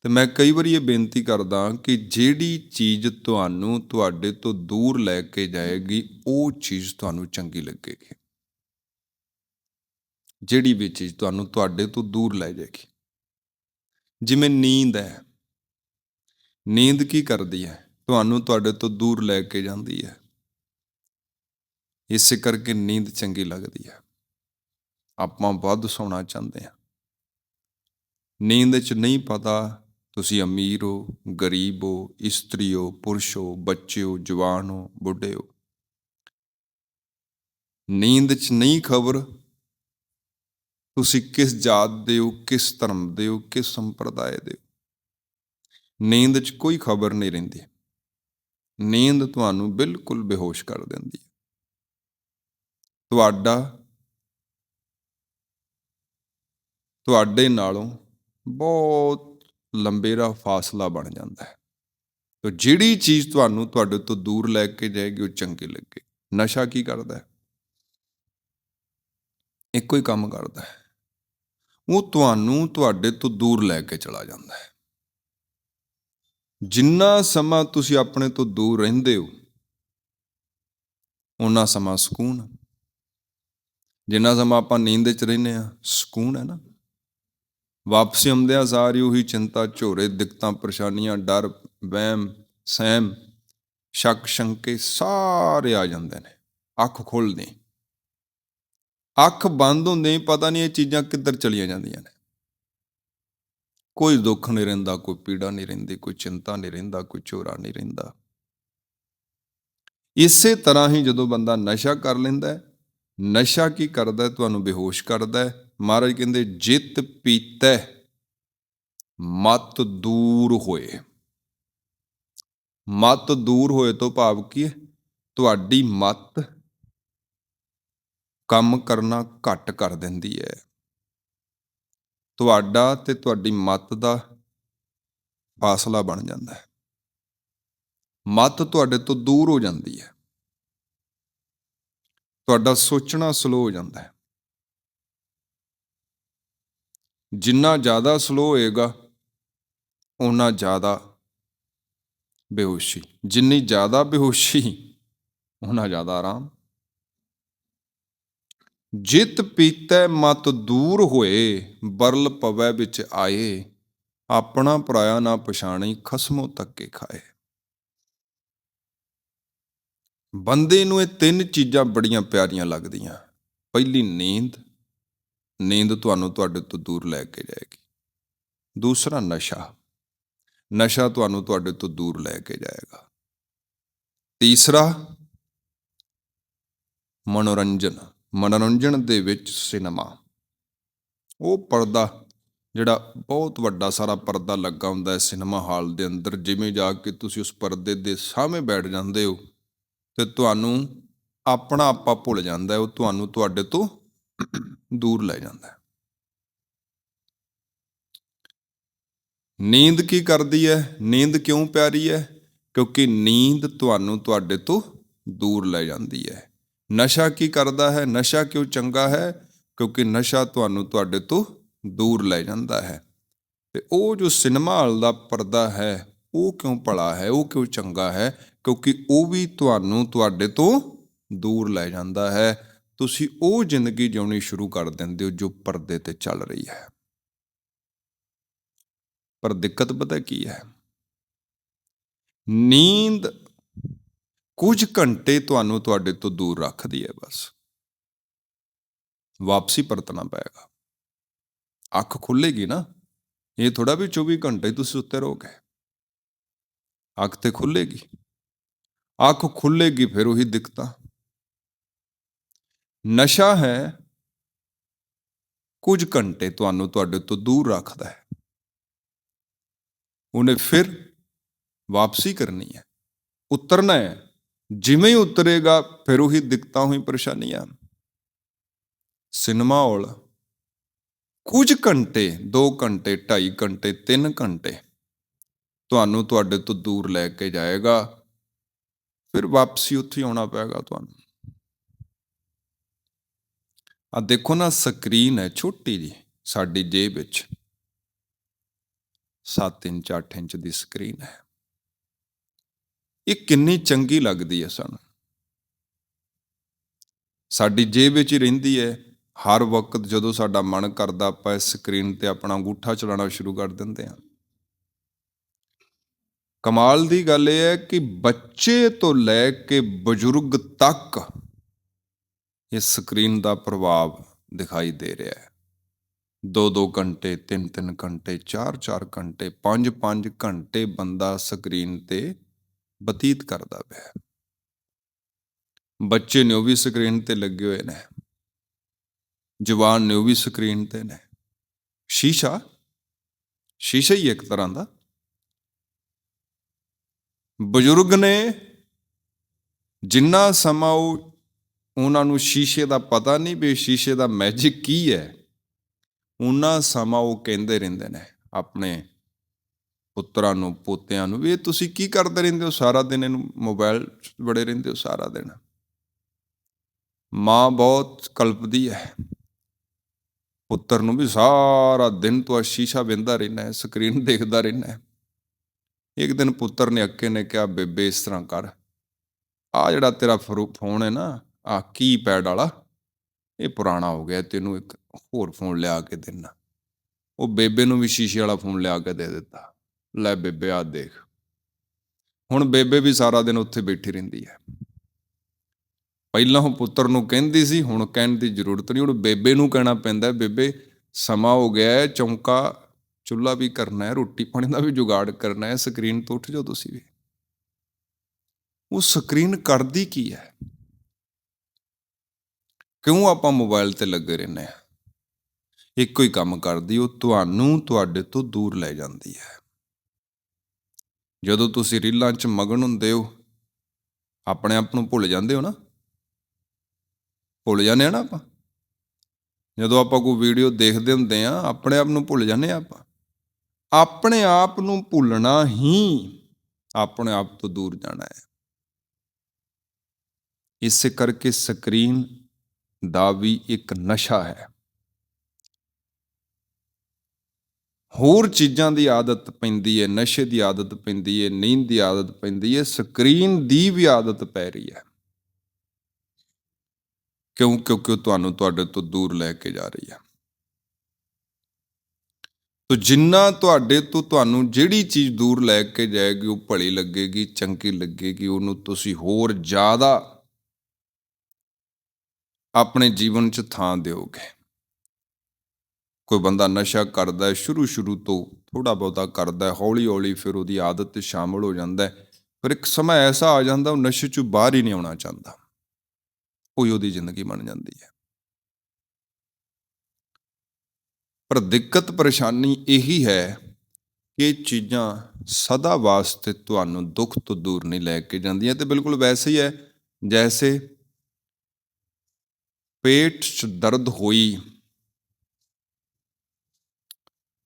ਤੇ ਮੈਂ ਕਈ ਵਾਰੀ ਇਹ ਬੇਨਤੀ ਕਰਦਾ ਕਿ ਜਿਹੜੀ ਚੀਜ਼ ਤੁਹਾਨੂੰ ਤੁਹਾਡੇ ਤੋਂ ਦੂਰ ਲੈ ਕੇ ਜਾਏਗੀ, ਉਹ ਚੀਜ਼ ਤੁਹਾਨੂੰ ਚੰਗੀ ਲੱਗੇਗੀ। ਜਿਹੜੀ ਵੀ ਚੀਜ਼ ਤੁਹਾਨੂੰ ਤੁਹਾਡੇ ਤੋਂ ਦੂਰ ਲੈ ਜਾਏਗੀ। ਜਿਵੇਂ ਨੀਂਦ ਹੈ। ਨੀਂਦ ਕੀ ਕਰਦੀ ਹੈ? ਤੁਹਾਨੂੰ ਤੁਹਾਡੇ ਤੋਂ ਦੂਰ ਲੈ ਕੇ ਜਾਂਦੀ ਹੈ। ਇਸੇ ਕਰਕੇ ਨੀਂਦ ਚੰਗੀ ਲੱਗਦੀ ਹੈ। ਆਪਾਂ ਵੱਧ ਸੌਣਾ ਚਾਹੁੰਦੇ ਹਾਂ। ਨੀਂਦ 'ਚ ਨਹੀਂ ਪਤਾ ਤੁਸੀਂ ਅਮੀਰ ਹੋ, ਗਰੀਬ ਹੋ, ਇਸਤਰੀ ਹੋ, ਪੁਰਸ਼ ਹੋ, ਬੱਚੇ ਹੋ, ਜਵਾਨ ਹੋ, ਬੁੱਢੇ ਹੋ। ਨੀਂਦ 'ਚ ਨਹੀਂ ਖਬਰ, ਤੁਸੀਂ ਕਿਸ ਜਾਤ ਦੇ ਹੋ, ਕਿਸ ਧਰਮ ਦੇ ਹੋ, ਕਿਸ ਸੰਪਰਦਾਇ ਦੇ ਹੋ। ਨੀਂਦ 'ਚ ਕੋਈ ਖਬਰ ਨਹੀਂ ਰਹਿੰਦੀ। ਨੀਂਦ ਤੁਹਾਨੂੰ ਬਿਲਕੁਲ ਬੇਹੋਸ਼ ਕਰ ਦਿੰਦੀ ਹੈ। ਤੁਹਾਡਾ, ਤੁਹਾਡੇ ਨਾਲੋਂ ਬਹੁਤ ਲੰਬੇਰਾ ਫਾਸਲਾ ਬਣ ਜਾਂਦਾ ਹੈ। ਤੋ ਜਿਹੜੀ ਚੀਜ਼ ਤੁਹਾਨੂੰ ਤੁਹਾਡੇ ਤੋਂ ਦੂਰ ਲੈ ਕੇ ਜਾਏਗੀ, ਉਹ ਚੰਗੀ ਲੱਗੇ। ਨਸ਼ਾ ਕੀ ਕਰਦਾ ਹੈ? ਇੱਕੋ ਹੀ ਕੰਮ ਕਰਦਾ ਹੈ। ਉਹ ਤੁਹਾਨੂੰ ਤੁਹਾਡੇ ਤੋਂ ਦੂਰ ਲੈ ਕੇ ਚਲਾ ਜਾਂਦਾ ਹੈ। ਜਿੰਨਾ ਸਮਾਂ ਤੁਸੀਂ ਆਪਣੇ ਤੋਂ ਦੂਰ ਰਹਿੰਦੇ ਹੋ ਉਹਨਾਂ ਸਮਾਂ ਸਕੂਨ ਜਿੰਨਾ ਸਮਾਂ ਆਪਾਂ ਨੀਂਦ 'ਚ ਰਹਿੰਦੇ ਆ ਸਕੂਨ ਹੈ ਨਾ। ਵਾਪਸੀ ਆਉਂਦਿਆਂ ਸਾਰੀ ਉਹੀ ਚਿੰਤਾ, ਝੋਰੇ, ਦਿੱਕਤਾਂ, ਪਰੇਸ਼ਾਨੀਆਂ, ਡਰ, ਵਹਿਮ, ਸਹਿਮ, ਸ਼ੱਕ, ਸ਼ੰਕੇ ਸਾਰੇ ਆ ਜਾਂਦੇ ਨੇ। ਅੱਖ ਖੁੱਲਦੀ। ਅੱਖ ਬੰਦ ਹੁੰਦੇ ਹੀ ਪਤਾ ਨਹੀਂ ਇਹ ਚੀਜ਼ਾਂ ਕਿੱਧਰ ਚਲੀਆਂ ਜਾਂਦੀਆਂ ਨੇ। ਕੋਈ ਦੁੱਖ ਨਹੀਂ ਰਹਿੰਦਾ, ਕੋਈ ਪੀੜਾ ਨਹੀਂ ਰਹਿੰਦੀ, ਕੋਈ ਚਿੰਤਾ ਨਹੀਂ ਰਹਿੰਦਾ, ਕੋਈ ਝੋਰਾ ਨਹੀਂ ਰਹਿੰਦਾ। ਇਸੇ ਤਰ੍ਹਾਂ ਹੀ ਜਦੋਂ ਬੰਦਾ ਨਸ਼ਾ ਕਰ ਲੈਂਦਾ ਹੈ ਨਸ਼ਾ ਕੀ ਕਰਦਾ ਤੁਹਾਨੂੰ ਬੇਹੋਸ਼ ਕਰਦਾ ਮਹਾਰਾਜ ਕਹਿੰਦੇ, ਜਿਤ ਪੀਤੈ, ਮਤ ਦੂਰ ਹੋਏ। ਮਤ ਦੂਰ ਹੋਏ ਤੋਂ ਭਾਵ ਕੀ ਹੈ? ਤੁਹਾਡੀ ਮਤ ਕੰਮ ਕਰਨਾ ਘੱਟ ਕਰ ਦਿੰਦੀ ਹੈ। ਤੁਹਾਡਾ ਤੇ ਤੁਹਾਡੀ ਮਤ ਦਾ ਫਾਸਲਾ ਬਣ ਜਾਂਦਾ ਹੈ। ਮਤ ਤੁਹਾਡੇ ਤੋਂ ਦੂਰ ਹੋ ਜਾਂਦੀ ਹੈ। ਤੁਹਾਡਾ ਸੋਚਣਾ ਸਲੋ ਹੋ ਜਾਂਦਾ ਹੈ। ਜਿੰਨਾ ਜ਼ਿਆਦਾ ਸਲੋ ਹੋਏਗਾ ਉਨਾ ਜ਼ਿਆਦਾ ਬੇਹੋਸ਼ੀ। ਜਿੰਨੀ ਜ਼ਿਆਦਾ ਬੇਹੋਸ਼ੀ ਉਨਾ ਜ਼ਿਆਦਾ ਆਰਾਮ। ਜਿਤ ਪੀਤੈ ਮਤ ਦੂਰ ਹੋਏ, ਬਰਲ ਪਵੈ ਵਿੱਚ ਆਏ, ਆਪਣਾ ਪਰਾਇਆ ਨਾ ਪਛਾਣੀ, ਖਸਮੋ ਤੱਕੇ ਖਾਏ। ਬੰਦੇ ਨੂੰ ਇਹ ਤਿੰਨ ਚੀਜ਼ਾਂ ਬੜੀਆਂ ਪਿਆਰੀਆਂ ਲੱਗਦੀਆਂ। ਪਹਿਲੀ ਨੀਂਦ। ਨੀਂਦ ਤੁਹਾਨੂੰ ਤੁਹਾਡੇ ਤੋਂ ਦੂਰ ਲੈ ਕੇ ਜਾਏਗੀ। ਦੂਸਰਾ ਨਸ਼ਾ। ਨਸ਼ਾ ਤੁਹਾਨੂੰ ਤੁਹਾਡੇ ਤੋਂ ਦੂਰ ਲੈ ਕੇ ਜਾਏਗਾ। ਤੀਸਰਾ, ਮਨੋਰੰਜਨ। ਮਨੋਰੰਜਨ ਦੇ ਵਿੱਚ ਸਿਨੇਮਾ। ਉਹ ਪਰਦਾ ਜਿਹੜਾ ਬਹੁਤ ਵੱਡਾ ਸਾਰਾ ਪਰਦਾ ਲੱਗਾ ਹੁੰਦਾ ਹੈ ਸਿਨੇਮਾ ਹਾਲ ਦੇ ਅੰਦਰ, ਜਿਵੇਂ ਜਾ ਕੇ ਤੁਸੀਂ ਉਸ ਪਰਦੇ ਦੇ ਸਾਹਮਣੇ ਬੈਠ ਜਾਂਦੇ ਹੋ। ਤੇ ਤੁਹਾਨੂੰ ਆਪਣਾ ਆਪਾ ਭੁੱਲ ਜਾਂਦਾ ਹੈ, ਉਹ ਤੁਹਾਨੂੰ ਤੁਹਾਡੇ ਤੋਂ ਦੂਰ ਲੈ ਜਾਂਦਾ ਹੈ। ਨੀਂਦ ਕੀ ਕਰਦੀ ਹੈ? ਨੀਂਦ ਕਿਉਂ ਪਿਆਰੀ ਹੈ? ਕਿਉਂਕਿ ਨੀਂਦ ਤੁਹਾਨੂੰ ਤੁਹਾਡੇ ਤੋਂ ਦੂਰ ਲੈ ਜਾਂਦੀ ਹੈ। ਨਸ਼ਾ ਕੀ ਕਰਦਾ ਹੈ? ਨਸ਼ਾ ਕਿਉਂ ਚੰਗਾ ਹੈ? ਕਿਉਂਕਿ ਨਸ਼ਾ ਤੁਹਾਨੂੰ ਤੁਹਾਡੇ ਤੋਂ ਦੂਰ ਲੈ ਜਾਂਦਾ ਹੈ। ਤੇ ਉਹ ਜੋ ਸਿਨੇਮਾ ਹਾਲ ਦਾ ਪਰਦਾ ਹੈ ਉਹ ਕਿਉਂ ਭਲਾ ਹੈ? ਉਹ ਕਿਉਂ ਚੰਗਾ ਹੈ? ਕਿਉਂਕਿ ਉਹ ਵੀ ਤੁਹਾਨੂੰ ਤੁਹਾਡੇ ਤੋਂ ਦੂਰ ਲੈ ਜਾਂਦਾ ਹੈ। ਤੁਸੀਂ ਉਹ ਜ਼ਿੰਦਗੀ ਜਿਉਣੀ ਸ਼ੁਰੂ ਕਰ ਦਿੰਦੇ ਹੋ ਜੋ ਪਰਦੇ ਤੇ ਚੱਲ ਰਹੀ ਹੈ। ਪਰ ਦਿੱਕਤ ਪਤਾ ਕੀ ਹੈ? ਨੀਂਦ ਕੁਝ ਘੰਟੇ ਤੁਹਾਨੂੰ ਤੁਹਾਡੇ ਤੋਂ ਦੂਰ ਰੱਖਦੀ ਹੈ ਬਸ। ਵਾਪਸੀ ਪਰਤਣਾ ਪਏਗਾ। ਅੱਖ ਖੁੱਲੇਗੀ ਨਾ। ਇਹ ਥੋੜਾ ਵੀ 24 ਘੰਟੇ ਤੁਸੀਂ ਸੁੱਤੇ ਰਹੋਗੇ। ਅੱਖ ਤੇ ਖੁੱਲੇਗੀ। ਅੱਖ ਖੁੱਲੇਗੀ, ਫਿਰ ਉਹੀ ਦਿੱਕਤਾਂ। ਨਸ਼ਾ ਹੈ, ਕੁਝ ਘੰਟੇ ਤੁਹਾਨੂੰ ਤੁਹਾਡੇ ਤੋਂ ਦੂਰ ਰੱਖਦਾ ਹੈ। ਉਹਨੇ ਫਿਰ ਵਾਪਸੀ ਕਰਨੀ ਹੈ। ਉਤਰਨਾ ਹੈ। ਜਿਵੇਂ ਹੀ ਉਤਰੇਗਾ, ਫਿਰ ਉਹੀ ਦਿੱਕਤਾਂ ਹੋਈ ਪਰੇਸ਼ਾਨੀਆਂ। Cinema hall. ਕੁਝ ਘੰਟੇ 2 ਘੰਟੇ 2.5 ਘੰਟੇ 3 ਘੰਟੇ। ਤੁਹਾਨੂੰ ਤੁਹਾਡੇ ਤੋਂ ਦੂਰ ਲੈ ਕੇ ਜਾਏਗਾ। ਫਿਰ ਵਾਪਸੀ ਉੱਥੇ ਆਉਣਾ ਪਏਗਾ ਤੁਹਾਨੂੰ। ਆ ਦੇਖੋ ਨਾ, ਸਕਰੀਨ ਹੈ ਛੋਟੀ ਜੀ ਸਾਡੀ ਜੇਬ ਵਿੱਚ। 7 ਇੰਚ 8 ਇੰਚ ਦੀ ਸਕਰੀਨ ਹੈ। ਇਹ ਕਿੰਨੀ ਚੰਗੀ ਲੱਗਦੀ ਹੈ ਸਾਨੂੰ। ਸਾਡੀ ਜੇਬ ਵਿੱਚ ਹੀ ਰਹਿੰਦੀ ਹੈ। ਹਰ ਵਕਤ ਜਦੋਂ ਸਾਡਾ ਮਨ ਕਰਦਾ, ਆਪਾਂ ਇਸ ਸਕਰੀਨ ਤੇ ਆਪਣਾ ਅੰਗੂਠਾ ਚਲਾਉਣਾ ਸ਼ੁਰੂ ਕਰ ਦਿੰਦੇ ਹਾਂ। ਕਮਾਲ ਦੀ ਗੱਲ ਇਹ ਹੈ ਕਿ ਬੱਚੇ ਤੋਂ ਲੈ ਕੇ ਬਜ਼ੁਰਗ ਤੱਕ ਇਹ ਸਕਰੀਨ ਦਾ ਪ੍ਰਭਾਵ ਦਿਖਾਈ ਦੇ ਰਿਹਾ ਹੈ। 2-2 ਘੰਟੇ 3-3 ਘੰਟੇ 4-4 ਘੰਟੇ 5-5 ਘੰਟੇ ਬੰਦਾ ਸਕਰੀਨ ਤੇ ਬਤੀਤ ਕਰਦਾ ਪਿਆ ਬੱਚੇ ਨੇ ਉਹ ਵੀ ਸਕਰੀਨ ਤੇ ਲੱਗੇ ਹੋਏ ਨੇ। ਜਵਾਨ ਨੇ ਉਹ ਵੀ ਸਕਰੀਨ ਤੇ ਨੇ। ਸ਼ੀਸ਼ਾ? ਸ਼ੀਸ਼ਾ ਹੀ ਇੱਕ ਤਰ੍ਹਾਂ ਦਾ। ਬਜ਼ੁਰਗ ਨੇ ਜਿੰਨਾ ਸਮਾਂ ਉਹ ਉਹਨਾਂ ਨੂੰ ਸ਼ੀਸ਼ੇ ਦਾ ਪਤਾ ਨਹੀਂ ਵੀ ਸ਼ੀਸ਼ੇ ਦਾ ਮੈਜਿਕ ਕੀ ਹੈ ਉਹਨਾਂ ਸਮਾਂ ਉਹ ਕਹਿੰਦੇ ਰਹਿੰਦੇ ਨੇ ਆਪਣੇ ਪੁੱਤਰਾਂ ਨੂੰ, ਪੋਤਿਆਂ ਨੂੰ ਵੀ ਇਹ ਤੁਸੀਂ ਕੀ ਕਰਦੇ ਰਹਿੰਦੇ ਹੋ? ਸਾਰਾ ਦਿਨ ਇਹਨੂੰ ਮੋਬਾਈਲ 'ਚ ਬੜੇ ਰਹਿੰਦੇ ਹੋ ਸਾਰਾ ਦਿਨ। ਮਾਂ ਬਹੁਤ ਕਲਪਦੀ ਹੈ। ਪੁੱਤਰ ਨੂੰ ਵੀ ਸਾਰਾ ਦਿਨ ਤੋਂ ਆ ਸ਼ੀਸ਼ਾ ਵੇਂਦਾ ਰਹਿਣਾ ਹੈ ਸਕਰੀਨ ਦੇਖਦਾ ਰਹਿਣਾ ਹੈ। ਇੱਕ ਦਿਨ ਪੁੱਤਰ ਨੇ ਅੱਕੇ ਨੇ ਕਿਹਾ, ਬੇਬੇ, ਇਸ ਤਰ੍ਹਾਂ ਕਰ। ਆ ਜਿਹੜਾ ਤੇਰਾ ਫਰੂ- ਫੋਨ ਹੈ ਨਾ ਆ ਕੀਪੈਡ ਵਾਲਾ, ਇਹ ਪੁਰਾਣਾ ਹੋ ਗਿਆ, ਤੈਨੂੰ ਇੱਕ ਹੋਰ ਫੋਨ ਲਿਆ ਕੇ ਦੇਣਾ ਉਹ ਬੇਬੇ ਨੂੰ ਵੀ ਸ਼ੀਸ਼ੇ ਵਾਲਾ ਫੋਨ ਲਿਆ ਕੇ ਦੇ ਦਿੱਤਾ। ਲੈ ਬੇਬੇ ਆ ਦੇਖ। ਹੁਣ ਬੇਬੇ ਵੀ ਸਾਰਾ ਦਿਨ ਉੱਥੇ ਬੈਠੀ ਰਹਿੰਦੀ ਹੈ। ਪਹਿਲਾਂ ਉਹ ਪੁੱਤਰ ਨੂੰ ਕਹਿੰਦੀ ਸੀ, ਹੁਣ ਕਹਿਣ ਦੀ ਜ਼ਰੂਰਤ ਨਹੀਂ, ਹੁਣ ਬੇਬੇ ਨੂੰ ਕਹਿਣਾ ਪੈਂਦਾ ਬੇਬੇ, ਸਮਾਂ ਹੋ ਗਿਆ ਚੌਂਕਾ ਚੁੱਲ੍ਹਾ ਵੀ ਕਰਨਾ ਹੈ, ਰੋਟੀ ਪਾਣੀ ਦਾ ਵੀ ਜੁਗਾੜ ਕਰਨਾ ਹੈ, ਸਕਰੀਨ ਤੋਂ ਉੱਠ ਜਾਓ ਤੁਸੀਂ ਵੀ। ਉਹ ਸਕਰੀਨ ਕਰਦੀ ਕੀ ਹੈ? ਕਿਉਂ ਆਪਾਂ ਮੋਬਾਈਲ ਤੇ ਲੱਗੇ ਰਹਿੰਦੇ ਆ ਇੱਕੋ ਹੀ ਕੰਮ ਕਰਦੀ, ਉਹ ਤੁਹਾਨੂੰ, ਤੁਹਾਡੇ ਤੋਂ ਦੂਰ ਲੈ ਜਾਂਦੀ ਹੈ। ਜਦੋਂ ਤੁਸੀਂ ਰੀਲਾਂ 'ਚ ਮਗਨ ਹੁੰਦੇ ਹੋ, ਆਪਣੇ ਆਪ ਨੂੰ ਭੁੱਲ ਜਾਂਦੇ ਹੋ ਨਾ? ਭੁੱਲ ਜਾਂਦੇ ਆ ਨਾ ਆਪਾਂ? ਜਦੋਂ ਆਪਾਂ ਕੋਈ ਵੀਡੀਓ ਦੇਖਦੇ ਹੁੰਦੇ ਆ ਆਪਣੇ ਆਪ ਨੂੰ ਭੁੱਲ ਜਾਂਦੇ ਆ ਆਪਾਂ? ਆਪਣੇ ਆਪ ਨੂੰ ਭੁੱਲਣਾ ਹੀ ਆਪਣੇ ਆਪ ਤੋਂ ਦੂਰ ਜਾਣਾ ਹੈ। ਇਸ ਕਰਕੇ ਸਕਰੀਨ ਦਾ ਵੀ ਇੱਕ ਨਸ਼ਾ ਹੈ। ਹੋਰ ਚੀਜ਼ਾਂ ਦੀ ਆਦਤ ਪੈਂਦੀ ਹੈ, ਨਸ਼ੇ ਦੀ ਆਦਤ ਪੈਂਦੀ ਹੈ, ਨੀਂਦ ਦੀ ਆਦਤ ਪੈਂਦੀ ਹੈ, ਸਕਰੀਨ ਦੀ ਵੀ ਆਦਤ ਪੈ ਰਹੀ ਹੈ। ਕਿਉਂ? ਕਿਉਂਕਿ ਉਹ ਤੁਹਾਨੂੰ ਤੁਹਾਡੇ ਤੋਂ ਦੂਰ ਲੈ ਕੇ ਜਾ ਰਹੀ ਹੈ। ਤੋ ਜਿੰਨਾ ਤੁਹਾਡੇ ਤੋਂ ਤੁਹਾਨੂੰ ਜਿਹੜੀ ਚੀਜ਼ ਦੂਰ ਲੈ ਕੇ ਜਾਏਗੀ, ਉਹ ਭਲੀ ਲੱਗੇਗੀ, ਚੰਗੀ ਲੱਗੇਗੀ, ਉਹਨੂੰ ਤੁਸੀਂ ਹੋਰ ਜ਼ਿਆਦਾ ਆਪਣੇ ਜੀਵਨ 'ਚ ਥਾਂ ਦਿਓਗੇ। ਕੋਈ ਬੰਦਾ ਨਸ਼ਾ ਕਰਦਾ ਹੈ ਸ਼ੁਰੂ ਸ਼ੁਰੂ ਤੋਂ ਥੋੜਾ ਬਹੁਤਾ ਕਰਦਾ ਹੈ ਹੌਲੀ ਹੌਲੀ ਫਿਰ ਉਹਦੀ ਆਦਤ 'ਚ ਸ਼ਾਮਲ ਹੋ ਜਾਂਦਾ ਹੈ ਪਰ ਇੱਕ ਸਮਾਂ ਐਸਾ ਆ ਜਾਂਦਾ, ਉਹ ਨਸ਼ੇ 'ਚੋਂ ਬਾਹਰ ਹੀ ਨਹੀਂ ਆਉਣਾ ਚਾਹੁੰਦਾ। ਕੋਈ ਉਹਦੀ ਜ਼ਿੰਦਗੀ ਬਣ ਜਾਂਦੀ ਹੈ। ਪਰ ਦਿੱਕਤ ਪਰੇਸ਼ਾਨੀ ਇਹੀ ਹੈ ਕਿ ਚੀਜ਼ਾਂ ਸਦਾ ਵਾਸਤੇ ਤੁਹਾਨੂੰ ਦੁੱਖ ਤੋਂ ਦੂਰ ਨਹੀਂ ਲੈ ਕੇ ਜਾਂਦੀਆਂ ਤੇ ਬਿਲਕੁਲ ਵੈਸੇ ਹੀ ਹੈ, ਜੈਸੇ ਪੇਟ 'ਚ ਦਰਦ ਹੋਈ,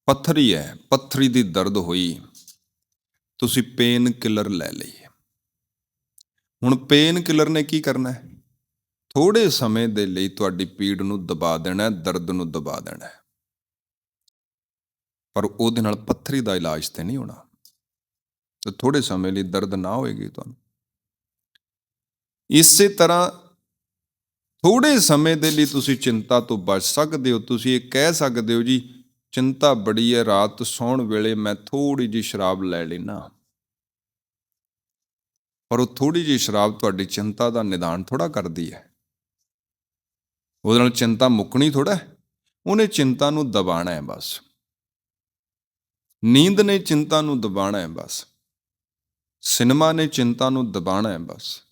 ਪੱਥਰੀ ਹੈ, ਪੱਥਰੀ ਦੀ ਦਰਦ ਹੋਈ, ਤੁਸੀਂ ਪੇਨ ਕਿਲਰ ਲੈ ਲਈ ਹੁਣ ਪੇਨ ਕਿਲਰ ਨੇ ਕੀ ਕਰਨਾ ਹੈ? ਥੋੜੇ ਸਮੇਂ ਦੇ ਲਈ ਤੁਹਾਡੀ ਪੀੜ ਨੂੰ ਦਬਾ ਦੇਣਾ ਹੈ, ਦਰਦ ਨੂੰ ਦਬਾ ਦੇਣਾ ਹੈ। ਪਰ ਉਹਦੇ ਨਾਲ ਪੱਥਰੀ ਦਾ ਇਲਾਜ ਤੇ ਨਹੀਂ ਹੋਣਾ। ਤੇ ਥੋੜੇ ਸਮੇਂ ਲਈ ਦਰਦ ਨਾ ਹੋਏਗੀ ਤੁਹਾਨੂੰ। ਇਸੇ ਤਰ੍ਹਾਂ ਥੋੜੇ ਸਮੇਂ ਦੇ ਲਈ ਤੁਸੀਂ ਚਿੰਤਾ ਤੋਂ ਬਚ ਸਕਦੇ ਹੋ। ਤੁਸੀਂ ਇਹ ਕਹਿ ਸਕਦੇ ਹੋ, ਜੀ, ਚਿੰਤਾ ਬੜੀ ਹੈ, ਰਾਤ ਸੌਣ ਵੇਲੇ ਮੈਂ ਥੋੜੀ ਜਿਹੀ ਸ਼ਰਾਬ ਲੈ ਲੈਣਾ ਪਰ ਉਹ ਥੋੜੀ ਜਿਹੀ ਸ਼ਰਾਬ ਤੁਹਾਡੀ ਚਿੰਤਾ ਦਾ ਨਿਦਾਨ ਥੋੜਾ ਕਰਦੀ ਹੈ। ਉਹਦੇ ਨਾਲ ਚਿੰਤਾ ਮੁੱਕਣੀ ਥੋੜਾ ਉਹਨੇ ਚਿੰਤਾ ਨੂੰ ਦਬਾਣਾ ਹੈ ਬਸ। ਨੀਂਦ ਨੇ ਚਿੰਤਾ ਨੂੰ ਦਬਾਣਾ ਹੈ ਬਸ। ਸਿਨੇਮਾ ਨੇ ਚਿੰਤਾ ਨੂੰ ਦਬਾਣਾ ਹੈ ਬਸ।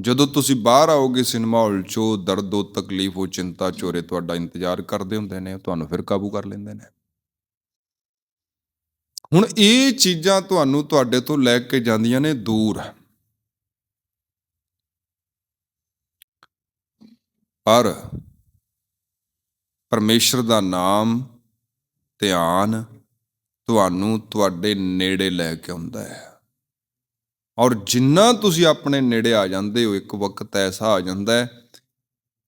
ਜਦੋਂ ਤੁਸੀਂ ਬਾਹਰ ਆਓਗੇ ਸਿਨੇਮਾ ਹਾਲ ਚੋਂ ਦਰਦੋ ਤਕਲੀਫ, ਉਹ ਚਿੰਤਾ, ਚੋਰੇ ਤੁਹਾਡਾ ਇੰਤਜ਼ਾਰ ਕਰਦੇ ਹੁੰਦੇ ਨੇ ਤੁਹਾਨੂੰ ਫਿਰ ਕਾਬੂ ਕਰ ਲੈਂਦੇ ਨੇ। ਹੁਣ ਇਹ ਚੀਜ਼ਾਂ ਤੁਹਾਨੂੰ ਤੁਹਾਡੇ ਤੋਂ ਲੈ ਕੇ ਜਾਂਦੀਆਂ ਨੇ ਦੂਰ। ਪਰ ਪਰਮੇਸ਼ਰ ਦਾ ਨਾਮ ਧਿਆਨ ਤੁਹਾਨੂੰ ਤੁਹਾਡੇ ਨੇੜੇ ਲੈ ਕੇ ਆਉਂਦਾ ਹੈ। ਔਰ ਜਿੰਨਾ ਤੁਸੀਂ ਆਪਣੇ ਨੇੜੇ ਆ ਜਾਂਦੇ ਹੋ, ਇੱਕ ਵਕਤ ਐਸਾ ਆ ਜਾਂਦਾ ਹੈ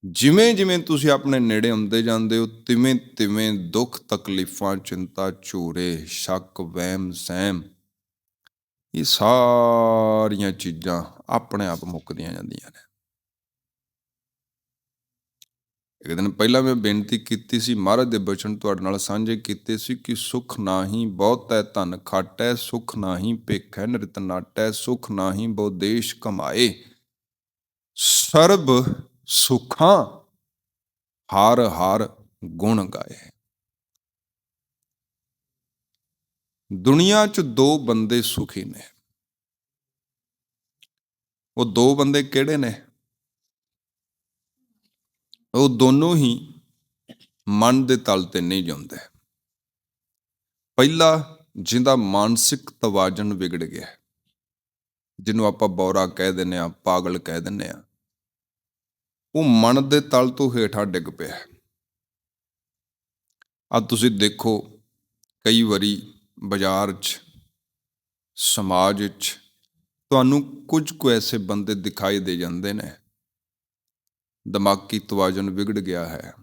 ਜਿਵੇਂ ਜਿਵੇਂ ਤੁਸੀਂ ਆਪਣੇ ਨੇੜੇ ਆਉਂਦੇ ਜਾਂਦੇ ਹੋ ਤਿਵੇਂ ਤਿਵੇਂ ਦੁੱਖ, ਤਕਲੀਫਾਂ, ਚਿੰਤਾ, ਝੂਰੇ, ਸ਼ੱਕ, ਵਹਿਮ, ਸਹਿਮ, ਇਹ ਸਾਰੀਆਂ ਚੀਜ਼ਾਂ ਆਪਣੇ ਆਪ ਮੁੱਕਦੀਆਂ ਜਾਂਦੀਆਂ ਨੇ। ਇੱਕ ਦਿਨ ਪਹਿਲਾਂ ਮੈਂ ਬੇਨਤੀ ਕੀਤੀ ਸੀ ਮਹਾਰਾਜ ਦੇ ਬਚਨ ਤੁਹਾਡੇ ਨਾਲ ਸਾਂਝੇ ਕੀਤੇ ਸੀ ਕਿ ਸੁਖ ਨਾਹੀ ਹੈ ਧਨ ਖਾਟੈ, ਸੁਖ ਨਾਹੀ ਭੇਖੈ ਨਿਰਤ ਨਾਟੈ, ਸੁਖ ਨਾਹੀ ਬਹੁ ਦੇਸ਼ ਕਮਾਏ। ਸਰਬ ਸੁਖਾਂ ਹਾਰ ਹਾਰ ਗੁਣ ਗਾਏ ਦੁਨੀਆ 'ਚ ਦੋ ਬੰਦੇ ਸੁਖੀ ਨੇ। ਉਹ ਦੋ ਬੰਦੇ ਕਿਹੜੇ ਨੇ? ਉਹ ਦੋਨੋਂ ਹੀ ਮਨ ਦੇ ਤਲ ਤੇ ਨਹੀਂ ਜਾਂਦੇ। ਪਹਿਲਾ ਜਿਹਦਾ ਮਾਨਸਿਕ ਤਵਾਜ਼ਨ ਵਿਗੜ ਗਿਆ ਜਿਹਨੂੰ ਆਪਾਂ ਬੌਰਾ ਕਹਿ ਦਿੰਨੇ ਆ ਪਾਗਲ ਕਹਿ ਦਿੰਨੇ ਆ ਉਹ ਮਨ ਦੇ ਤਲ ਤੋਂ ਹੇਠਾਂ ਡਿੱਗ ਪਿਆ ਆ ਤੁਸੀਂ ਦੇਖੋ, ਕਈ ਵਾਰੀ ਬਾਜ਼ਾਰ 'ਚ, ਸਮਾਜ 'ਚ ਤੁਹਾਨੂੰ ਕੁਝ ਕੁ ਐਸੇ ਬੰਦੇ ਦਿਖਾਈ ਦੇ ਜਾਂਦੇ ਨੇ ਦਿਮਾਗੀ ਤਵਾਜ਼ਨ ਵਿਗੜ ਗਿਆ ਹੈ।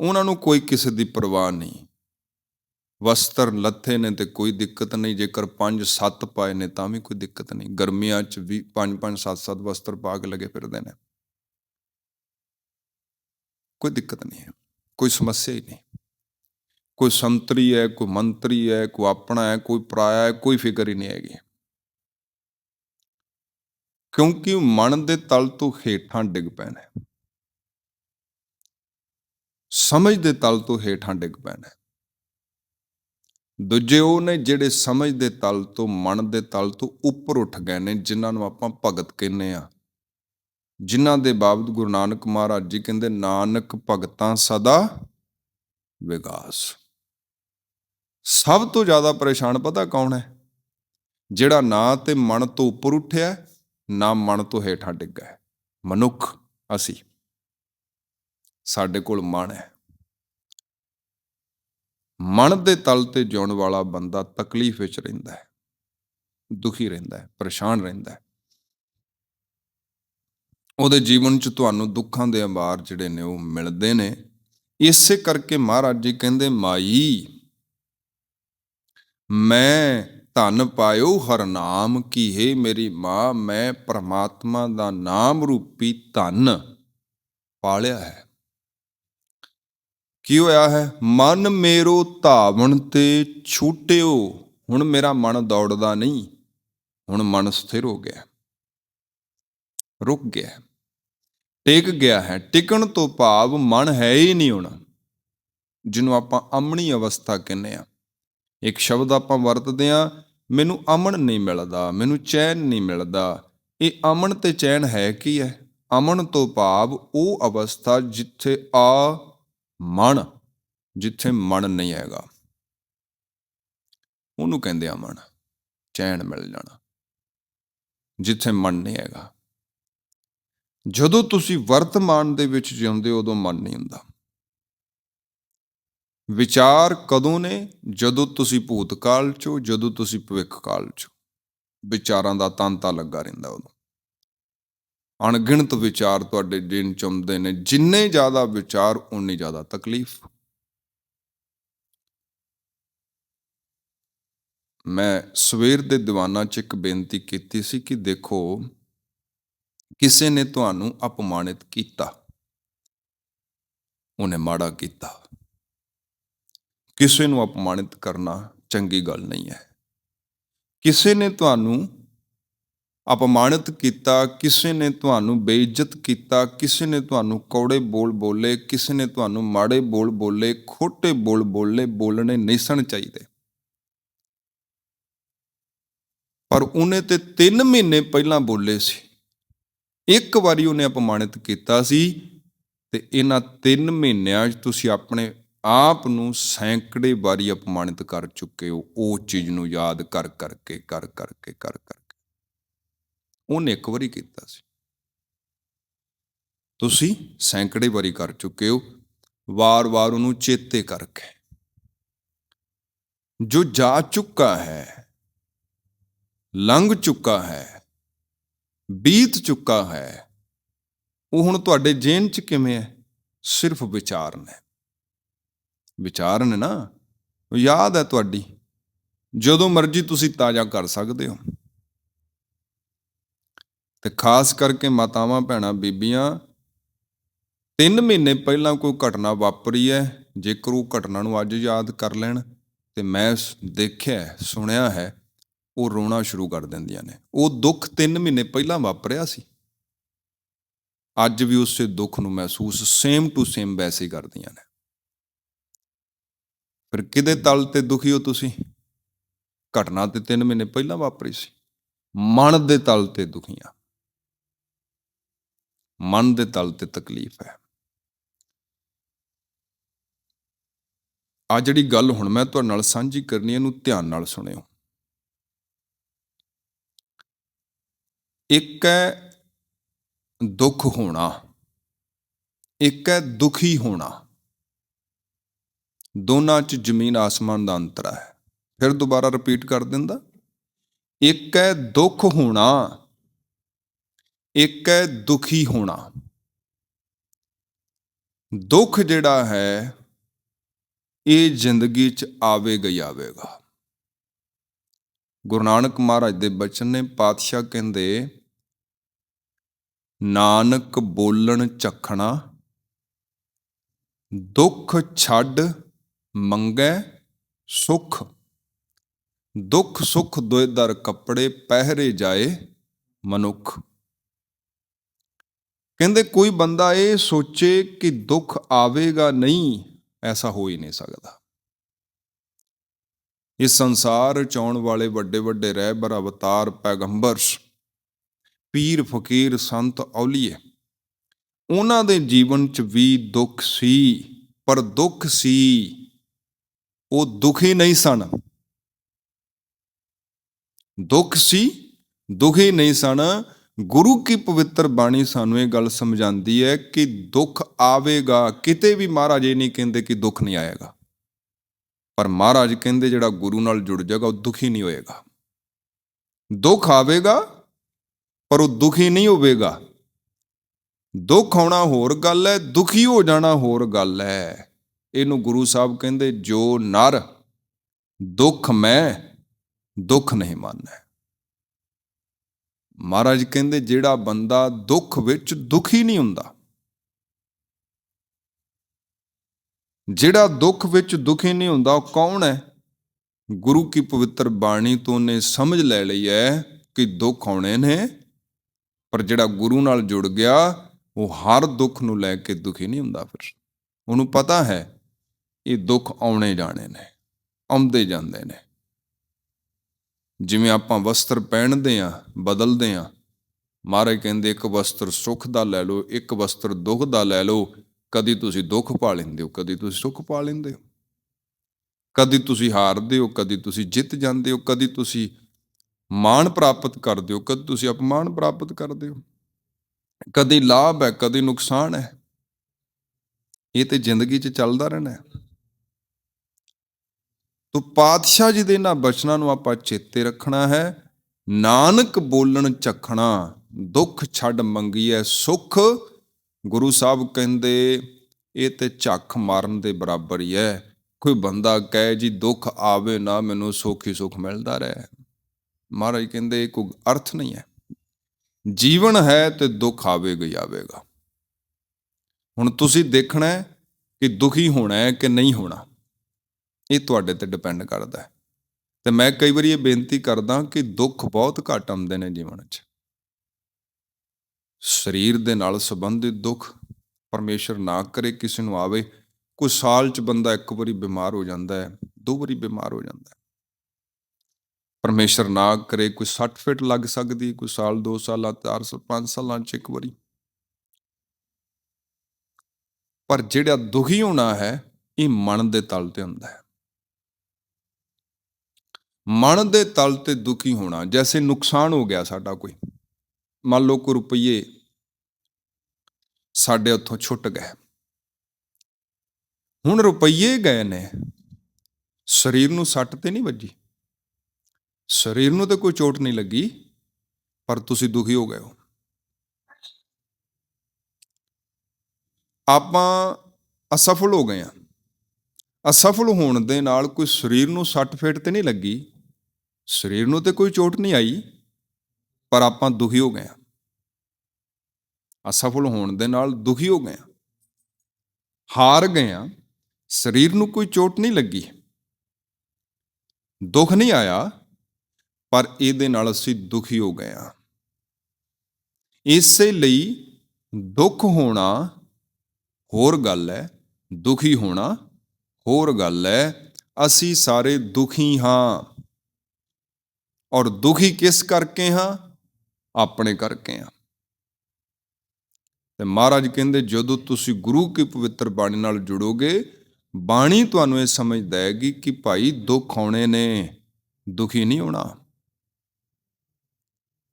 ਉਹਨਾਂ ਨੂੰ ਕੋਈ ਕਿਸੇ ਦੀ ਪਰਵਾਹ ਨਹੀਂ। ਵਸਤਰ ਲੱਥੇ ਨੇ ਤੇ ਕੋਈ ਦਿੱਕਤ ਨਹੀਂ, ਜੇਕਰ 5-7 ਪਾਏ ਨੇ ਤਾਂ ਵੀ ਕੋਈ ਦਿੱਕਤ ਨਹੀਂ। ਗਰਮੀਆਂ 'ਚ ਵੀ 5-5 7-7 ਵਸਤਰ ਪਾ ਕੇ ਲੱਗੇ ਫਿਰਦੇ ਨੇ। ਕੋਈ ਦਿੱਕਤ ਨਹੀਂ ਹੈ, ਕੋਈ ਸਮੱਸਿਆ ਹੀ ਨਹੀਂ। ਕੋਈ ਸੰਤਰੀ ਹੈ, ਕੋਈ ਮੰਤਰੀ ਹੈ, ਕੋਈ ਆਪਣਾ ਹੈ, ਕੋਈ ਪਰਾਇਆ ਹੈ, ਕੋਈ ਫਿਕਰ ਹੀ ਨਹੀਂ ਹੈਗੀ। ਕਿਉਂਕਿ ਮਨ ਦੇ ਤਲ ਤੋਂ ਹੇਠਾਂ ਡਿੱਗ ਪੈਣਾ ਨੇ ਸਮਝ ਦੇ ਤਲ ਤੋਂ ਹੇਠਾਂ ਡਿੱਗ ਪੈਣਾ ਨੇ ਦੂਜੇ ਉਹ ਨੇ ਜਿਹੜੇ ਸਮਝ ਦੇ ਤਲ ਤੋਂ, ਮਨ ਦੇ ਤਲ ਤੋਂ ਉੱਪਰ ਉੱਠ ਗਏ ਨੇ, ਜਿਨ੍ਹਾਂ ਨੂੰ ਆਪਾਂ ਭਗਤ ਕਹਿੰਦੇ ਆ ਜਿਨ੍ਹਾਂ ਦੇ ਬਾਬਤ ਗੁਰੂ ਨਾਨਕ ਮਹਾਰਾਜ ਜੀ ਕਹਿੰਦੇ, ਨਾਨਕ ਭਗਤਾਂ ਸਦਾ ਵਿਗਾਸ। ਸਭ ਤੋਂ ਜ਼ਿਆਦਾ ਪਰੇਸ਼ਾਨ ਪਤਾ ਕੌਣ ਹੈ? ਜਿਹੜਾ ਨਾ ਤੇ ਮਨ ਤੋਂ ਉੱਪਰ ਉੱਠਿਆ ਨਾ ਮਨ ਤੋਂ ਹੇਠਾਂ ਡਿੱਗਾ ਹੈ। ਮਨੁੱਖ, ਅਸੀਂ, ਸਾਡੇ ਕੋਲ ਮਨ ਹੈ। ਮਨ ਦੇ ਤਲ ਤੇ ਜਿਉਣ ਵਾਲਾ ਬੰਦਾ ਤਕਲੀਫ ਵਿੱਚ ਰਹਿੰਦਾ ਹੈ, ਦੁਖੀ ਰਹਿੰਦਾ ਹੈ, ਪਰੇਸ਼ਾਨ ਰਹਿੰਦਾ ਹੈ। ਉਹਦੇ ਜੀਵਨ 'ਚ ਤੁਹਾਨੂੰ ਦੁੱਖਾਂ ਦੇ ਅੰਬਾਰ ਜਿਹੜੇ ਨੇ ਉਹ ਮਿਲਦੇ ਨੇ। ਇਸੇ ਕਰਕੇ ਮਹਾਰਾਜ ਜੀ ਕਹਿੰਦੇ, ਮਾਈ, ਮੈਂ ਧਨ ਪਾਇਓ, ਹਰ ਨਾਮ ਕੀ ਹੈ ਮੇਰੀ ਮਾਂ, ਮੈਂ ਪ੍ਰਮਾਤਮਾ ਦਾ ਨਾਮ ਰੂਪੀ ਧਨ ਪਾਲਿਆ ਹੈ। ਕੀ ਹੋਇਆ ਹੈ? ਮਨ ਮੇਰੋ ਧਾਵਣ ਤੇ ਛੂਟਿਓ। ਹੁਣ ਮੇਰਾ ਮਨ ਦੌੜਦਾ ਨਹੀਂ, ਹੁਣ ਮਨ ਸਥਿਰ ਹੋ ਗਿਆ। ਰੁਕ ਗਿਆ, ਟਿਕ ਗਿਆ ਹੈ। ਟਿਕਣ ਤੋਂ ਭਾਵ ਮਨ ਹੈ ਹੀ ਨਹੀਂ ਹੁਣ, ਜਿਹਨੂੰ ਆਪਾਂ ਅਮਣੀ ਅਵਸਥਾ ਕਹਿੰਦੇ ਆ ਇੱਕ ਸ਼ਬਦ ਆਪਾਂ ਵਰਤਦੇ ਆ ਮੈਨੂੰ ਅਮਨ ਨਹੀਂ ਮਿਲਦਾ, ਮੈਨੂੰ ਚੈਨ ਨਹੀਂ ਮਿਲਦਾ। ਇਹ ਅਮਨ ਤੇ ਚੈਨ ਹੈ ਕੀ ਹੈ ਅਮਨ ਤੋਂ ਭਾਵ ਉਹ ਅਵਸਥਾ ਜਿੱਥੇ ਆ ਮਨ, ਜਿੱਥੇ ਮਨ ਨਹੀਂ ਹੈਗਾ। ਉਹਨੂੰ ਕਹਿੰਦੇ ਅਮਨ, ਚੈਨ ਮਿਲ ਜਾਣਾ, ਜਿੱਥੇ ਮਨ ਨਹੀਂ ਹੈਗਾ। ਜਦੋਂ ਤੁਸੀਂ ਵਰਤਮਾਨ ਦੇ ਵਿੱਚ ਜਿਉਂਦੇ ਹੋ, ਉਦੋਂ ਮਨ ਨਹੀਂ ਹੁੰਦਾ। ਵਿਚਾਰ ਕਦੋਂ ਨੇ? ਜਦੋਂ ਤੁਸੀਂ ਭੂਤ ਕਾਲ ਹੋ, ਜਦੋਂ ਤੁਸੀਂ ਭਵਿੱਖ ਕਾਲ ਚੋ ਵਿਚਾਰਾਂ ਦਾ ਤਾਂਤਾ ਲੱਗਾ ਰਹਿੰਦਾ ਉਦੋਂ। ਅਣਗਿਣਤ ਵਿਚਾਰ ਤੁਹਾਡੇ ਦਿਨ ਚ ਆਉਂਦੇ ਨੇ। ਜਿੰਨੇ ਜ਼ਿਆਦਾ ਵਿਚਾਰ ਉਨੀ ਜ਼ਿਆਦਾ ਤਕਲੀਫ। ਮੈਂ ਸਵੇਰ ਦੇ ਦੀਵਾਨਾਂ 'ਚ ਇੱਕ ਬੇਨਤੀ ਕੀਤੀ ਸੀ ਕਿ ਦੇਖੋ, ਕਿਸੇ ਨੇ ਤੁਹਾਨੂੰ ਅਪਮਾਨਿਤ ਕੀਤਾ। ਉਹਨੇ ਮਾੜਾ ਕੀਤਾ। ਕਿਸੇ ਨੂੰ ਅਪਮਾਨਿਤ ਕਰਨਾ ਚੰਗੀ ਗੱਲ ਨਹੀਂ ਹੈ। ਕਿਸੇ ਨੇ ਤੁਹਾਨੂੰ ਅਪਮਾਨਿਤ ਕੀਤਾ, ਕਿਸੇ ਨੇ ਤੁਹਾਨੂੰ ਬੇਇੱਜ਼ਤ ਕੀਤਾ, ਕਿਸੇ ਨੇ ਤੁਹਾਨੂੰ ਕੌੜੇ ਬੋਲ ਬੋਲੇ, ਕਿਸੇ ਨੇ ਤੁਹਾਨੂੰ ਮਾੜੇ ਬੋਲ ਬੋਲੇ, ਖੋਟੇ ਬੋਲ ਬੋਲੇ, ਬੋਲਣੇ ਨਹੀਂ ਸਨ ਚਾਹੀਦੇ। ਪਰ ਉਹਨੇ ਤੇ 3 ਮਹੀਨੇ ਪਹਿਲਾਂ ਬੋਲੇ ਸੀ। ਇੱਕ ਵਾਰੀ ਉਹਨੇ ਅਪਮਾਨਿਤ ਕੀਤਾ ਸੀ ਤੇ ਇਹਨਾਂ 3 ਮਹੀਨਿਆਂ 'ਚ ਤੁਸੀਂ ਆਪਣੇ ਆਪ ਨੂੰ ਸੈਂਕੜੇ ਵਾਰੀ ਅਪਮਾਨਿਤ ਕਰ ਚੁੱਕੇ ਹੋ, ਉਹ ਚੀਜ਼ ਨੂੰ ਯਾਦ ਕਰ ਕਰਕੇ ਕਰ ਕਰਕੇ ਕਰ ਕਰਕੇ। ਉਹਨੇ ਇੱਕ ਵਾਰੀ ਕੀਤਾ ਸੀ। ਤੁਸੀਂ ਸੈਂਕੜੇ ਵਾਰੀ ਕਰ ਚੁੱਕੇ ਹੋ, ਵਾਰ-ਵਾਰ ਉਹਨੂੰ ਚੇਤੇ ਕਰਕੇ। ਜੋ ਜਾ ਚੁੱਕਾ ਹੈ, ਲੰਘ ਚੁੱਕਾ ਹੈ, ਬੀਤ ਚੁੱਕਾ ਹੈ, ਉਹ ਹੁਣ ਤੁਹਾਡੇ ਜੇਨ ਚ ਕਿਵੇਂ ਹੈ? ਸਿਰਫ ਵਿਚਾਰ ਨੇ। ਵਿਚਾਰ ਨੇ ਨਾ ਯਾਦ ਹੈ ਤੁਹਾਡੀ। ਜਦੋਂ ਮਰਜ਼ੀ ਤੁਸੀਂ ਤਾਜ਼ਾ ਕਰ ਸਕਦੇ ਹੋ। ਤੇ ਖਾਸ ਕਰਕੇ ਮਾਤਾਵਾਂ, ਭੈਣਾਂ, ਬੀਬੀਆਂ, ਤਿੰਨ ਮਹੀਨੇ ਪਹਿਲਾਂ ਕੋਈ ਘਟਨਾ ਵਾਪਰੀ ਹੈ, ਜੇਕਰ ਉਹ ਘਟਨਾ ਨੂੰ ਅੱਜ ਯਾਦ ਕਰ ਲੈਣ, ਤੇ ਮੈਂ ਦੇਖਿਆ ਸੁਣਿਆ ਹੈ, ਉਹ ਰੋਣਾ ਸ਼ੁਰੂ ਕਰ ਦਿੰਦੀਆਂ ਨੇ। ਉਹ ਦੁੱਖ 3 ਮਹੀਨੇ ਪਹਿਲਾਂ ਵਾਪਰਿਆ ਸੀ। ਅੱਜ ਵੀ ਉਸੇ ਦੁੱਖ ਨੂੰ ਮਹਿਸੂਸ ਸੇਮ ਟੂ ਸੇਮ ਵੈਸੇ ਹੀ ਕਰਦੀਆਂ ਨੇ। ਫਿਰ ਕਿਹਦੇ ਤਲ ਤੇ ਦੁਖੀ ਹੋ ਤੁਸੀਂ? ਘਟਨਾ ਤੇ 3 ਮਹੀਨੇ ਪਹਿਲਾਂ ਵਾਪਰੀ ਸੀ। ਮਨ ਦੇ ਤਲ ਤੇ ਦੁਖੀਆਂ। ਮਨ ਦੇ ਤਲ ਤੇ ਤਕਲੀਫ ਹੈ। ਆ ਜਿਹੜੀ ਗੱਲ ਹੁਣ ਮੈਂ ਤੁਹਾਡੇ ਨਾਲ ਸਾਂਝੀ ਕਰਨੀ, ਇਹਨੂੰ ਧਿਆਨ ਨਾਲ ਸੁਣਿਓ। ਇੱਕ ਹੈ ਦੁੱਖ ਹੋਣਾ, ਇੱਕ ਹੈ ਦੁਖੀ ਹੋਣਾ। ਦੋਨਾਂ 'ਚ ਜ਼ਮੀਨ ਆਸਮਾਨ ਦਾ ਅੰਤਰ ਹੈ। ਫਿਰ ਦੁਬਾਰਾ ਰਿਪੀਟ ਕਰ ਦਿੰਦਾ, ਇੱਕ ਹੈ ਦੁੱਖ ਹੋਣਾ, ਇੱਕ ਹੈ ਦੁਖੀ ਹੋਣਾ। ਦੁੱਖ ਜਿਹੜਾ ਹੈ, ਇਹ ਜ਼ਿੰਦਗੀ 'ਚ ਆਵੇਗਾ ਹੀ ਆਵੇਗਾ। ਗੁਰੂ ਨਾਨਕ ਮਹਾਰਾਜ ਦੇ ਬਚਨ ਨੇ ਪਾਤਸ਼ਾਹ ਕਹਿੰਦੇ, ਨਾਨਕ ਬੋਲਣ ਚਖਣਾ ਦੁੱਖ ਛੱਡ ਮੰਗੈ ਸੁਖ। ਦੁੱਖ ਸੁਖ ਦੋਇ ਦਰ ਕੱਪੜੇ ਪਹਿਰੇ ਜਾਏ ਮਨੁੱਖ। ਕਹਿੰਦੇ ਕੋਈ ਬੰਦਾ ਇਹ ਸੋਚੇ ਕਿ ਦੁੱਖ ਆਵੇਗਾ ਨਹੀਂ, ਐਸਾ ਹੋ ਹੀ ਨਹੀਂ ਸਕਦਾ। ਇਸ ਸੰਸਾਰ ਚ ਆਉਣ ਵਾਲੇ ਵੱਡੇ ਵੱਡੇ ਰਹਿਬਰ ਅਵਤਾਰ ਪੈਗੰਬਰ ਪੀਰ ਫਕੀਰ ਸੰਤ ਔਲੀਏ, ਉਹਨਾਂ ਦੇ ਜੀਵਨ ਚ ਵੀ ਦੁੱਖ ਸੀ, ਪਰ ਦੁੱਖ ਸੀ ਉਹ ਦੁਖੀ ਨਹੀਂ ਸਨ। ਦੁੱਖ ਸੀ, ਦੁਖੀ ਨਹੀਂ ਸਨ। ਗੁਰੂ ਕੀ ਪਵਿੱਤਰ ਬਾਣੀ ਸਾਨੂੰ ਇਹ ਗੱਲ ਸਮਝਾਉਂਦੀ ਹੈ ਕਿ ਦੁੱਖ ਆਵੇਗਾ, ਕਿਤੇ ਵੀ ਮਹਾਰਾਜ ਇਹ ਨਹੀਂ ਕਹਿੰਦੇ ਕਿ ਦੁੱਖ ਨਹੀਂ ਆਏਗਾ। ਪਰ ਮਹਾਰਾਜ ਕਹਿੰਦੇ ਜਿਹੜਾ ਗੁਰੂ ਨਾਲ ਜੁੜ ਜਾਏਗਾ, ਉਹ ਦੁਖੀ ਨਹੀਂ ਹੋਏਗਾ। ਦੁੱਖ ਆਵੇਗਾ, ਪਰ ਉਹ ਦੁਖੀ ਨਹੀਂ ਹੋਵੇਗਾ। ਦੁੱਖ ਆਉਣਾ ਹੋਰ ਗੱਲ ਹੈ, ਦੁਖੀ ਹੋ ਜਾਣਾ ਹੋਰ ਗੱਲ ਹੈ। ਇਹਨੂੰ ਗੁਰੂ ਸਾਹਿਬ ਕਹਿੰਦੇ, ਜੋ ਨਰ ਦੁੱਖ ਮੈਂ, ਦੁੱਖ ਨਹੀਂ ਮੰਨਦਾ ਮਹਾਰਾਜ ਕਹਿੰਦੇ, ਜਿਹੜਾ ਬੰਦਾ ਦੁੱਖ ਵਿੱਚ ਦੁਖੀ ਨਹੀਂ ਹੁੰਦਾ, ਜਿਹੜਾ ਦੁੱਖ ਵਿੱਚ ਦੁਖੀ ਨਹੀਂ ਹੁੰਦਾ, ਉਹ ਕੌਣ ਹੈ? ਗੁਰੂ ਕੀ ਪਵਿੱਤਰ ਬਾਣੀ ਤੋਂ ਨੇ ਸਮਝ ਲੈ ਲਈ ਹੈ ਕਿ ਦੁੱਖ ਆਉਣੇ ਨੇ, ਪਰ ਜਿਹੜਾ ਗੁਰੂ ਨਾਲ ਜੁੜ ਗਿਆ, ਉਹ ਹਰ ਦੁੱਖ ਨੂੰ ਲੈ ਕੇ ਦੁਖੀ ਨਹੀਂ ਹੁੰਦਾ ਫਿਰ। ਉਹਨੂੰ ਪਤਾ ਹੈ ਇਹ ਦੁੱਖ ਆਉਣੇ ਜਾਣੇ ਨੇ, ਆਉਂਦੇ ਜਾਂਦੇ ਨੇ। ਜਿਵੇਂ ਆਪਾਂ ਵਸਤਰ ਪਹਿਨਦੇ ਆ ਬਦਲਦੇ ਆ ਮਹਾਰਾਜ ਕਹਿੰਦੇ ਇੱਕ ਵਸਤਰ ਸੁੱਖ ਦਾ ਲੈ ਲਓ, ਇੱਕ ਵਸਤਰ ਦੁੱਖ ਦਾ ਲੈ ਲਓ, ਕਦੀ ਤੁਸੀਂ ਦੁੱਖ ਪਾ ਲੈਂਦੇ ਹੋ, ਕਦੀ ਤੁਸੀਂ ਸੁੱਖ ਪਾ ਲੈਂਦੇ ਹੋ। ਕਦੀ ਤੁਸੀਂ ਹਾਰਦੇ ਹੋ, ਕਦੀ ਤੁਸੀਂ ਜਿੱਤ ਜਾਂਦੇ ਹੋ, ਕਦੀ ਤੁਸੀਂ ਮਾਣ ਪ੍ਰਾਪਤ ਕਰਦੇ ਹੋ, ਕਦੀ ਤੁਸੀਂ ਅਪਮਾਨ ਪ੍ਰਾਪਤ ਕਰਦੇ ਹੋ। ਕਦੀ ਲਾਭ ਹੈ, ਕਦੀ ਨੁਕਸਾਨ ਹੈ। ਇਹ ਤੇ ਜ਼ਿੰਦਗੀ 'ਚ ਚੱਲਦਾ ਰਹਿਣਾ ਹੈ। ਤੋ ਪਾਤਸ਼ਾਹ ਜੀ ਦੇ ਇਹਨਾਂ ਬਚਨਾਂ ਨੂੰ ਆਪਾਂ ਚੇਤੇ ਰੱਖਣਾ ਹੈ। ਨਾਨਕ ਬੋਲਣ ਚਖਣਾ ਦੁੱਖ ਛੱਡ ਮੰਗੀਐ ਸੁਖ। ਗੁਰੂ ਸਾਹਿਬ ਕਹਿੰਦੇ, ਇਹ ਤੇ ਝੱਖ ਮਾਰਨ ਦੇ ਬਰਾਬਰ ਹੀ ਹੈ। ਕੋਈ ਬੰਦਾ ਕਹੇ ਜੀ, ਦੁੱਖ ਆਵੇ ਨਾ, ਮੈਨੂੰ ਸੁੱਖ ਹੀ ਸੁੱਖ ਮਿਲਦਾ ਰਹੇ। ਮਹਾਰਾਜ ਕਹਿੰਦੇ, ਇਹ ਕੋਈ ਅਰਥ ਨਹੀਂ ਹੈ। ਜੀਵਨ ਹੈ ਤੇ ਦੁੱਖ ਆਵੇਗਾ ਹੀ ਆਵੇਗਾ। ਹੁਣ ਤੁਸੀਂ ਦੇਖਣਾ ਹੈ ਕਿ ਦੁਖੀ ਹੋਣਾ ਹੈ ਕਿ ਨਹੀਂ ਹੋਣਾ। ਇਹ ਤੁਹਾਡੇ ਤੇ ਡਿਪੈਂਡ ਕਰਦਾ ਹੈ। ਤੇ ਮੈਂ ਕਈ ਵਾਰੀ ਇਹ ਬੇਨਤੀ ਕਰਦਾ ਕਿ ਦੁੱਖ ਬਹੁਤ ਘੱਟ ਆਉਂਦੇ ਨੇ ਜੀਵਨ 'ਚ। ਸਰੀਰ ਦੇ ਨਾਲ ਸੰਬੰਧਿਤ ਦੁੱਖ ਪਰਮੇਸ਼ਰ ਨਾ ਕਰੇ, ਕਿਸੇ ਨੂੰ ਆਵੇ, ਕੋਈ ਸਾਲ 'ਚ ਬੰਦਾ ਇੱਕ ਵਾਰੀ ਬਿਮਾਰ ਹੋ ਜਾਂਦਾ ਹੈ, ਦੋ ਵਾਰੀ ਬਿਮਾਰ ਹੋ ਜਾਂਦਾ ਹੈ। ਪਰਮੇਸ਼ਰ ਨਾ ਕਰੇ, ਕੋਈ 60 ਫਿਟ ਲੱਗ ਸਕਦੀ ਕੋਈ ਸਾਲ 2 ਸਾਲਾਂ 4 ਸਾਲ 5 ਸਾਲਾਂ 'ਚ ਇੱਕ ਵਾਰੀ। ਪਰ ਜਿਹੜਾ ਦੁਖੀ ਹੋਣਾ ਹੈ, ਇਹ ਮਨ ਦੇ ਤਲ ਤੇ ਹੁੰਦਾ ਹੈ। ਮਨ ਦੇ ਤਲ ਤੇ ਦੁਖੀ ਹੋਣਾ, ਜੈਸੇ ਨੁਕਸਾਨ ਹੋ ਗਿਆ ਸਾਡਾ ਕੋਈ। ਮੰਨ ਲਓ ਕੋਈ ਰੁਪਈਏ ਸਾਡੇ ਉੱਥੋਂ ਛੁੱਟ ਗਏ। ਹੁਣ ਰੁਪਈਏ ਗਏ ਨੇ। ਸਰੀਰ ਨੂੰ ਸੱਟ ਤੇ ਨਹੀਂ ਵੱਜੀ। ਸਰੀਰ ਨੂੰ ਤੇ ਕੋਈ ਚੋਟ ਨਹੀਂ ਲੱਗੀ, ਪਰ ਤੁਸੀਂ ਦੁਖੀ ਹੋ ਗਏ ਹੋ। ਆਪਾਂ ਅਸਫਲ ਹੋ ਗਏ ਆ ਅਸਫਲ ਹੋਣ ਦੇ ਨਾਲ ਕੋਈ ਸਰੀਰ ਨੂੰ ਸੱਟ ਫੇਟ ਤੇ ਨਹੀਂ ਲੱਗੀ ਸਰੀਰ ਨੂੰ ਤੇ ਕੋਈ ਚੋਟ ਨਹੀਂ ਆਈ, ਪਰ ਆਪਾਂ ਦੁਖੀ ਹੋ ਗਏ ਆ ਅਸਫਲ ਹੋਣ ਦੇ ਨਾਲ ਦੁਖੀ ਹੋ ਗਏ ਆ ਹਾਰ ਗਏ ਆ ਸਰੀਰ ਨੂੰ ਕੋਈ ਚੋਟ ਨਹੀਂ ਲੱਗੀ। ਦੁੱਖ ਨਹੀਂ ਆਇਆ, ਪਰ ਇਹਦੇ ਨਾਲ ਅਸੀਂ ਦੁਖੀ ਹੋ ਗਏ ਆ ਇਸੇ ਲਈ ਦੁੱਖ ਹੋਣਾ ਹੋਰ ਗੱਲ ਹੈ, ਦੁਖੀ ਹੋਣਾ ਹੋਰ ਗੱਲ ਹੈ, ਅਸੀਂ ਸਾਰੇ ਦੁਖੀ ਹਾਂ। ਔਰ ਦੁਖੀ ਕਿਸ ਕਰਕੇ ਹਾਂ? ਆਪਣੇ ਕਰਕੇ ਹਾਂ। ਤੇ ਮਹਾਰਾਜ ਕਹਿੰਦੇ, ਜਦੋਂ ਤੁਸੀਂ ਗੁਰੂ ਕੀ ਪਵਿੱਤਰ ਬਾਣੀ ਨਾਲ ਜੁੜੋਗੇ, ਬਾਣੀ ਤੁਹਾਨੂੰ ਇਹ ਸਮਝ ਦੇਗੀ ਕਿ ਭਾਈ ਦੁੱਖ ਆਉਣੇ ਨੇ, ਦੁਖੀ ਨਹੀਂ ਹੋਣਾ।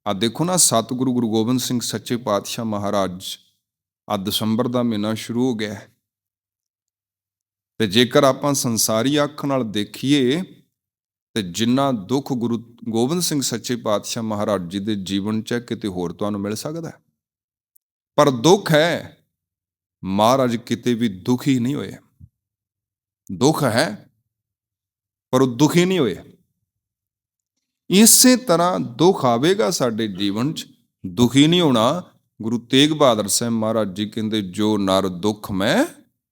ਆ ਦੇਖੋ ਨਾ, ਸਤਿਗੁਰੂ ਗੁਰੂ ਗੋਬਿੰਦ ਸਿੰਘ ਸੱਚੇ ਪਾਤਸ਼ਾਹ ਮਹਾਰਾਜ ਆ ਦਸੰਬਰ ਦਾ ਮਹੀਨਾ ਸ਼ੁਰੂ ਹੋ ਗਿਆ ਤੇ ਜੇਕਰ ਆਪਾਂ ਸੰਸਾਰੀ ਅੱਖ ਨਾਲ ਦੇਖੀਏ ਤੇ ਜਿੰਨਾ ਦੁੱਖ ਗੁਰੂ ਗੋਬਿੰਦ ਸਿੰਘ ਸੱਚੇ ਪਾਤਸ਼ਾਹ ਮਹਾਰਾਜ ਜੀ ਦੇ ਜੀਵਨ ਚ ਹੈ, ਕਿਤੇ ਹੋਰ ਤੁਹਾਨੂੰ ਮਿਲ ਸਕਦਾ ਪਰ ਦੁੱਖ ਹੈ ਮਹਾਰਾਜ ਕਿਤੇ ਵੀ ਦੁਖੀ ਨਹੀਂ ਹੋਏ। ਦੁੱਖ ਹੈ ਪਰ ਉਹ ਦੁਖੀ ਨਹੀਂ ਹੋਏ। ਇਸੇ ਤਰ੍ਹਾਂ ਦੁੱਖ ਆਵੇਗਾ ਸਾਡੇ ਜੀਵਨ 'ਚ ਦੁਖੀ ਨਹੀਂ ਹੋਣਾ। ਗੁਰੂ ਤੇਗ ਬਹਾਦਰ ਸਾਹਿਬ ਮਹਾਰਾਜ ਜੀ ਕਹਿੰਦੇ ਜੋ ਨਰ ਦੁੱਖ ਮੈਂ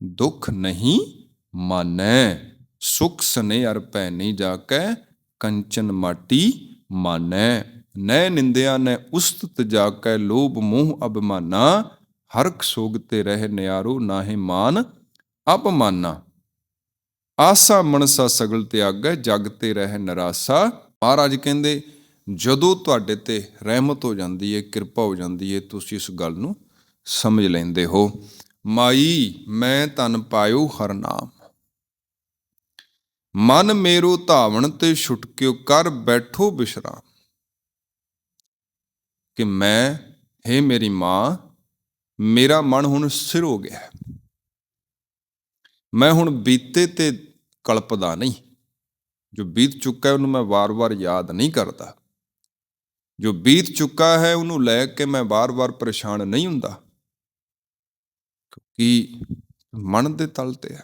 ਦੁੱਖ ਨਹੀਂ ਮਾਨੈ। ਸੁਖ ਸਨੇਹਰ ਪੈ ਨਹੀਂ ਜਾ ਕੇ ਕੰਚਨ ਮਾਟੀ ਮਾਨੈ। ਨੈ ਨਿੰਦਿਆ ਨੈ ਉਸਤ ਜਾ ਕੇ ਲੋਭ ਮੋਹ ਅਭਿਮਾਨਾ। ਹਰਖ ਸੋਗ ਤੇ ਰਹਿ ਨਿਆਰੋ ਨਾਹਿ ਮਾਨ, ਅਪਮਾਨਾ। ਆਸਾ ਮਨਸਾ ਸਗਲ ਤਿਆਗੈ, ਜਗ ਤੇ ਰਹਿ ਨਰਾਸਾ। ਮਹਾਰਾਜ ਕਹਿੰਦੇ, ਜਦੋਂ ਤੁਹਾਡੇ ਤੇ ਰਹਿਮਤ ਹੋ ਜਾਂਦੀ ਹੈ ਕਿਰਪਾ ਹੋ ਜਾਂਦੀ ਹੈ ਤੁਸੀਂ ਇਸ ਗੱਲ ਨੂੰ ਸਮਝ ਲੈਂਦੇ ਹੋ। ਮਾਈ, ਮੈਂ ਤਨ ਪਾਇਓ ਹਰ ਨਾਮ। ਮਨ ਮੇਰੋ ਧਾਵਣ ਤੇ ਛੁਟਕਿਓ ਕਰ ਬੈਠੋ ਬਿਸ਼ਰਾਮ। ਕਿ ਮੈਂ, ਹੈ ਮੇਰੀ ਮਾਂ, ਮੇਰਾ ਮਨ ਹੁਣ ਸਿਰ ਹੋ ਗਿਆ ਹੈ। ਮੈਂ ਹੁਣ ਬੀਤੇ ਤੇ ਕਲਪਦਾ ਨਹੀਂ। ਜੋ ਬੀਤ ਚੁੱਕਾ ਹੈ ਉਹਨੂੰ ਮੈਂ ਵਾਰ-ਵਾਰ ਯਾਦ ਨਹੀਂ ਕਰਦਾ। ਜੋ ਬੀਤ ਚੁੱਕਾ ਹੈ ਉਹਨੂੰ ਲੈ ਕੇ ਮੈਂ ਵਾਰ-ਵਾਰ ਪਰੇਸ਼ਾਨ ਨਹੀਂ ਹੁੰਦਾ। ਕਿਉਂਕਿ ਮਨ ਦੇ ਤਲ ਤੇ ਹੈ।